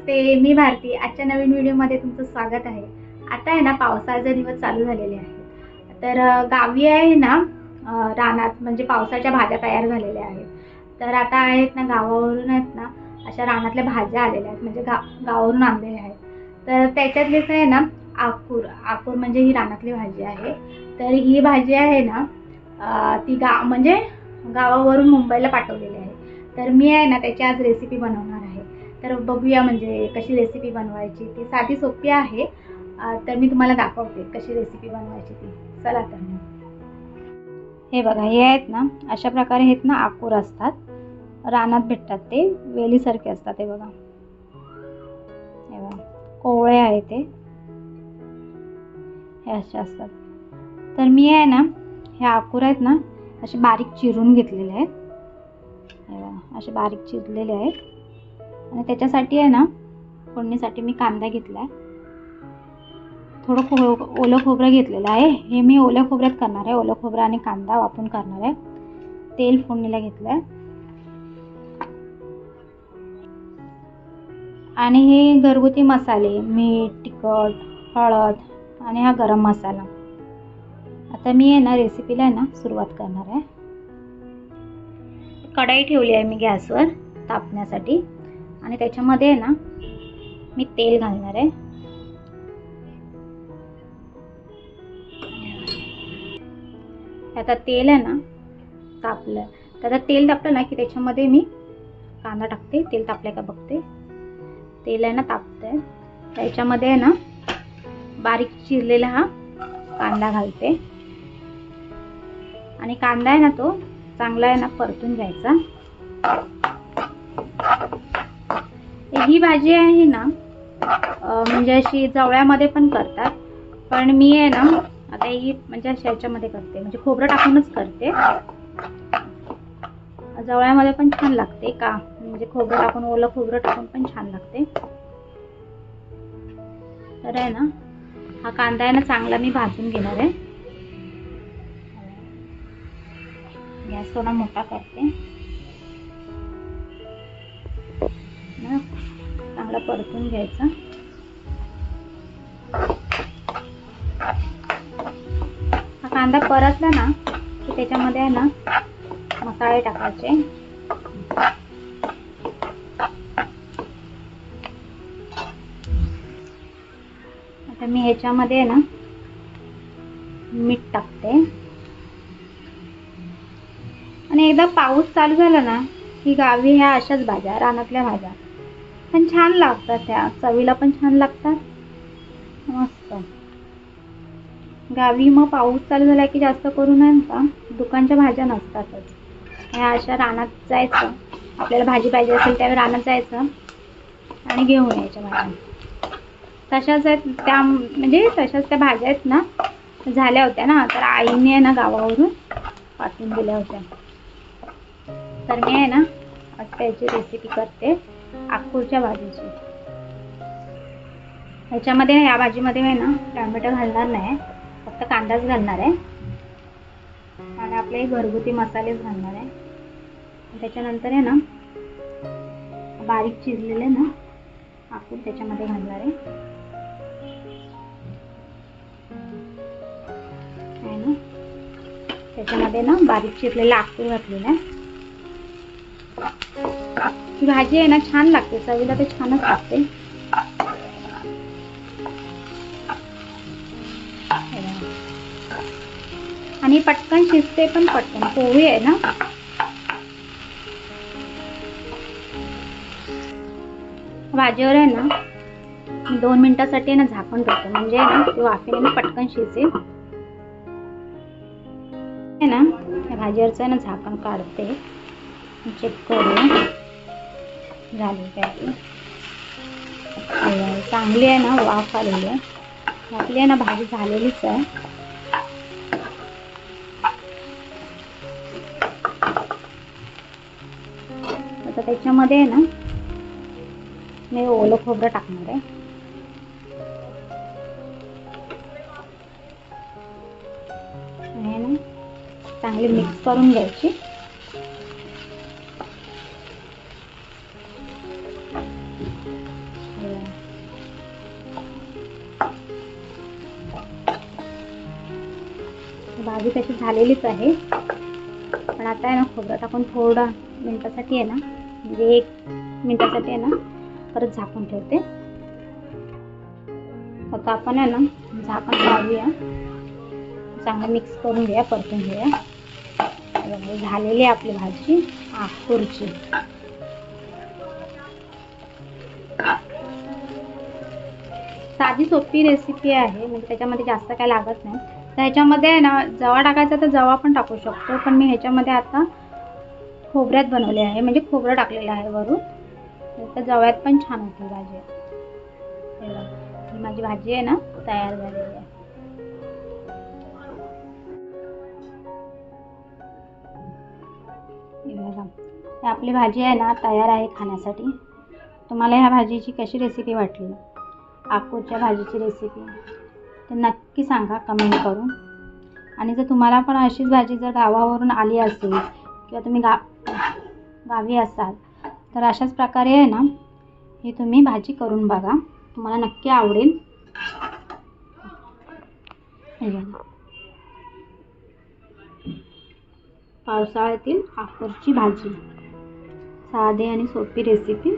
नमस्ते मी भारती. आजच्या नवीन व्हिडिओमध्ये तुमचं स्वागत आहे. आता आहे ना पावसाळ्याचे दिवस चालू झालेले आहेत. तर गावी आहे ना रानात म्हणजे पावसाच्या भाज्या तयार झालेल्या आहेत. तर आता आहेत ना गावावरून आहेत ना अशा रानातल्या भाज्या आलेल्या आहेत म्हणजे गा गावावरून आणलेल्या आहेत. तर त्याच्यातलीच आहे ना आकूर. आकूर म्हणजे ही रानातली भाजी आहे. तर ही भाजी आहे ना ती गा म्हणजे गावावरून मुंबईला पाठवलेली आहे. तर मी आहे ना त्याची आज रेसिपी बनवणार आहे. तर बघूया म्हणजे कशी रेसिपी बनवायची ती. साधी सोपी आहे. तर मी तुम्हाला दाखवते कशी रेसिपी बनवायची ती. चला तर. हे बघा हे आहेत ना अशा प्रकारे आहेत ना आकूर असतात. रानात भेटतात ते. वेलीसारखे असतात हे बघा. हे बघा कोवळे आहे ते. हे असे असतात. तर मी आहे ना हे आकूर आहेत ना असे बारीक चिरून घेतलेले आहेत. हे असे बारीक चिरलेले आहेत. आणि त्याच्यासाठी आहे ना फोडणीसाठी मी कांदा घेतला आहे थोडं खो ओलं खोबरं घेतलेलं आहे. हे मी ओल्या खोबऱ्यात करणार आहे. ओलं खोबरं आणि कांदा वापरून करणार आहे. तेल फोडणीला घेतलं आहे आणि हे घरगुती मसाले मीठ तिखट हळद आणि हा गरम मसाला. आता मी आहे ना रेसिपीला आहे ना सुरुवात करणार आहे. कढाई ठेवली आहे मी गॅसवर तापण्यासाठी. आणि त्याच्यामध्ये आहे ना मी तेल घालणार आहे. आता तेल आहे ना तापलं. तर आता तेल तापलं ना की त्याच्यामध्ये मी कांदा टाकते तेल तापलं का बघते. तेल आहे ना तापतंय. त्याच्यामध्ये आहे ना बारीक चिरलेला हा कांदा घालते. आणि कांदा आहे ना तो चांगला आहे ना परतून घ्यायचा. ही भाजी आहे ना म्हणजे अशी जवळ्यामध्ये पण करतात. पण मी आहे ना आता ही म्हणजे अशा ह्याच्यामध्ये करते. म्हणजे खोबरं टाकूनच करते. जवळ्यामध्ये पण छान लागते का? म्हणजे खोबरं टाकून ओलं खोबरं टाकून पण छान लागते. तर आहे ना हा कांदा आहे ना चांगला मी भाजून घेणार आहे. गॅस थोडा मोठा करते. ना चांगला परतून घ्यायचा. हा कांदा परतला ना की त्याच्यामध्ये आहे ना मसाले टाकायचे. आता मी ह्याच्यामध्ये आहे ना मीठ टाकते. आणि एकदा पाऊस चालू झाला ना की गावी ह्या अशाच भाज्या रानातल्या भाज्या. पण छान लागतात त्या. चवीला पण छान लागतात. मस्त. गावी मग पाऊस चालू झाला की जास्त करून आहे का दुकानच्या भाज्या नसतातच. ह्या अशा रानात जायचं. आपल्याला भाजी पाहिजे असेल त्यावेळी रानात जायचं. आणि घेऊन यायच्या भाज्या. तशाच आहेत त्या म्हणजे तशाच त्या भाज्या आहेत ना. झाल्या होत्या ना. तर आईने आहे ना गावावरून पाठवून दिल्या होत्या. तर मी आहे ना त्याची रेसिपी करते. आखूरच्या भाजीची. ह्याच्यामध्ये या भाजीमध्ये आहे ना टॅमॅटो घालणार नाही. फक्त कांदाच घालणार आहे. आणि आपले घरगुती मसालेच घालणार आहे. त्याच्यानंतर आहे ना बारीक चिरलेले ना आकूर त्याच्यामध्ये घालणार आहे. ना त्याच्यामध्ये ना बारीक चिरलेला आकूर घातलेला आहे. ही भाजी आहे ना छान लागते चवीला ते छानच लागते आणि पटकन शिजते पण पटकन पोळी आहे ना भाजीवर आहे ना दोन मिनिटासाठी ना झाकण ठेवते म्हणजे ना वाफेने ना पटकन शिजेल आहे ना भाजीवरचं आहे ना झाकण काढते चेक करू झाली काय चांगली आहे ना वाफ आलेली आहे. आपली आहे ना भाजी झालेलीच आहे. आता त्याच्यामध्ये आहे ना मी ओलं खोबरं टाकणार आहे. ना चांगली मिक्स करून घ्यायची. भाजी तशी झालेलीच आहे. पण आता आहे ना खोबरं. टाकून थोडं मिनटासाठी आहे ना म्हणजे एक मिनटासाठी आहे ना परत झाकून ठेवते. आता आपण आहे ना झाकण लावूया. चांगलं मिक्स करून घेऊया परतून घेऊया. झालेली आहे आपली भाजी आखूरची साधी सोपी रेसिपी आहे म्हणजे त्याच्यामध्ये जास्त काय लागत नाही. तर ह्याच्यामध्ये आहे ना जवा टाकायचा तर जवा पण टाकू शकतो पण मी ह्याच्यामध्ये आता खोबऱ्यात बनवले आहे म्हणजे खोबरं टाकलेलं आहे वरून. तर जव्यात पण छान होती भाजी. ही माझी भाजी आहे ना तयार झालेली आहे. बघा आपली भाजी आहे ना तयार आहे खाण्यासाठी. तुम्हाला ह्या भाजीची कशी रेसिपी वाटली? आकूरच्या भाजीची रेसिपी तर नक्की सांगा कमेंट करून. आणि जर तुम्हाला पण अशीच भाजी जर गावावरून आली असेल किंवा तुम्ही गा गावी असाल तर अशाच प्रकारे आहे ना ही तुम्ही भाजी करून बघा. तुम्हाला नक्की आवडेल. पावसाळ्यातील आकरची भाजी. साधी आणि सोपी रेसिपी